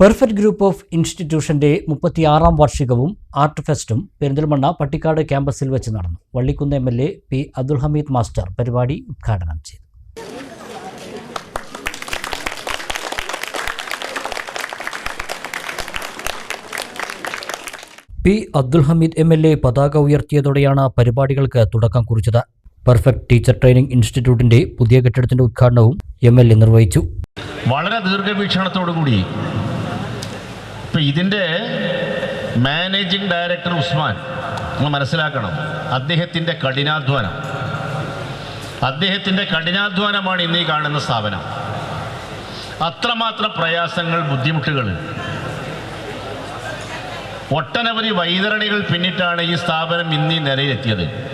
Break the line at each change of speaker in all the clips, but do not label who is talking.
Perfect group of ഇൻസ്റ്റിറ്റ്യൂഷന്റെ മുപ്പത്തിയാറാം വാർഷികവും ആർട്ട് ഫെസ്റ്റും പെരിന്തൽമണ്ണ പട്ടിക്കാട് ക്യാമ്പസിൽ വെച്ച് നടന്നു. Vallikkunnu M L A P Abdul Hameed master പരിപാടി ഉദ്ഘാടനം ചെയ്തു. P Abdul Hameed M L A പതാക ഉയർത്തിയതോടെയാണ് പരിപാടികൾക്ക് തുടക്കം കുറിച്ചത്. പെർഫെക്റ്റ് ടീച്ചർ ട്രെയിനിംഗ് ഇൻസ്റ്റിറ്റ്യൂട്ടിന്റെ പുതിയ കെട്ടിടത്തിന്റെ ഉദ്ഘാടനവും എം എൽ എ നിർവഹിച്ചു.
വളരെ ദീർഘവീക്ഷണത്തോടു കൂടി ഇപ്പം ഇതിന്റെ മാനേജിംഗ് ഡയറക്ടർ ഉസ്മാൻ നമ്മൾ മനസ്സിലാക്കണം. അദ്ദേഹത്തിന്റെ കഠിനാധ്വാനം. അദ്ദേഹത്തിന്റെ കഠിനാധ്വാനമാണ് ഇന്ന് ഈ കാണുന്ന സ്ഥാപനം. അത്രമാത്രം പ്രയാസങ്ങൾ ബുദ്ധിമുട്ടുകൾ. ഒട്ടനവധി വൈതരണികൾ പിന്നിട്ടാണ് ഈ സ്ഥാപനം ഇന്ന് നിലയിലെത്തിയത്.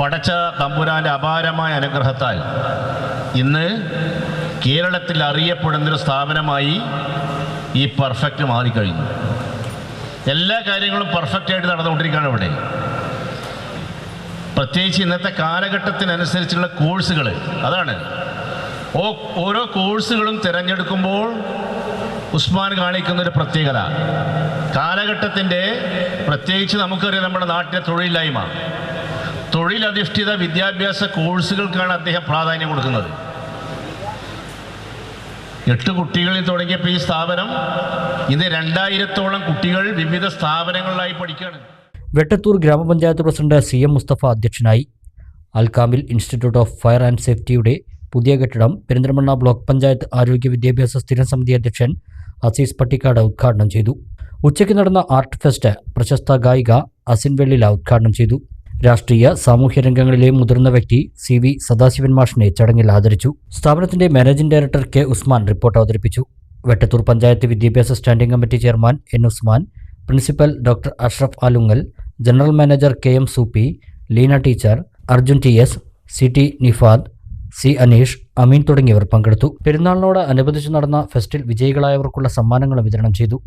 പടച്ച തമ്പുരാന്റെ അപാരമായ അനുഗ്രഹത്താൽ ഇന്ന് കേരളത്തിൽ അറിയപ്പെടുന്നൊരു സ്ഥാപനമായി ഈ പെർഫെക്റ്റ് മാറിക്കഴിഞ്ഞു. എല്ലാ കാര്യങ്ങളും പെർഫെക്റ്റ് ആയിട്ട് നടന്നുകൊണ്ടിരിക്കുകയാണ് ഇവിടെ. പ്രത്യേകിച്ച് ഇന്നത്തെ കാലഘട്ടത്തിനനുസരിച്ചുള്ള കോഴ്സുകൾ അതാണ്. ഓരോ കോഴ്സുകളും തിരഞ്ഞെടുക്കുമ്പോൾ ഉസ്മാൻ കാണിക്കുന്ന ഒരു പ്രത്യേകത. കാലഘട്ടത്തിന്റെ പ്രത്യേകിച്ച് നമുക്കറിയാം നമ്മുടെ നാട്ടിലെ തൊഴിലില്ലായ്മ. തൊഴിലധിഷ്ഠിത വിദ്യാഭ്യാസ കോഴ്സുകൾക്കാണ് അദ്ദേഹം പ്രാധാന്യം കൊടുക്കുന്നത്. എട്ട് കുട്ടികളിൽ തുടങ്ങിയപ്പോൾ ഈ സ്ഥാപനം ഇന്ന് രണ്ടായിരത്തോളം കുട്ടികൾ വിവിധ സ്ഥാപനങ്ങളിലായി പഠിക്കുകയാണ്.
വെട്ടത്തൂർ ഗ്രാമപഞ്ചായത്ത് പ്രസിഡന്റ് സി എം മുസ്തഫ അധ്യക്ഷനായി Alkamil institute of fire and സേഫ്റ്റിയുടെ പുതിയ കെട്ടിടം പെരിന്തൽമണ്ണ ബ്ലോക്ക് പഞ്ചായത്ത് ആരോഗ്യ വിദ്യാഭ്യാസ സ്ഥിരം സമിതി അധ്യക്ഷൻ അസീസ് പട്ടിക്കാട് ഉദ്ഘാടനം ചെയ്തു. ഉച്ചയ്ക്ക് നടന്ന ആർട്ട് ഫെസ്റ്റ് പ്രശസ്ത ഗായിക അസിൻ വെള്ളില ഉദ്ഘാടനം ചെയ്തു. രാഷ്ട്രീയ സാമൂഹ്യ രംഗങ്ങളിലെ മുതിർന്ന വ്യക്തി സി വി സദാശിവൻ മാഷിനെ ചടങ്ങിൽ ആദരിച്ചു. സ്ഥാപനത്തിന്റെ managing director K Usman report അവതരിപ്പിച്ചു. വെട്ടത്തൂർ പഞ്ചായത്ത് വിദ്യാഭ്യാസ standing committee chairman N Usman principal doctor Ashraf Alungal general manager K M Soopy Leena teacher Arjun T S C T Nifad C Aneesh Ameen തുടങ്ങിയവർ പങ്കെടുത്തു. പെരുന്നാളിനോട് അനുബന്ധിച്ച് നടന്ന ഫെസ്റ്റിൽ വിജയികളായവർക്കുള്ള സമ്മാനങ്ങൾ വിതരണം ചെയ്തു.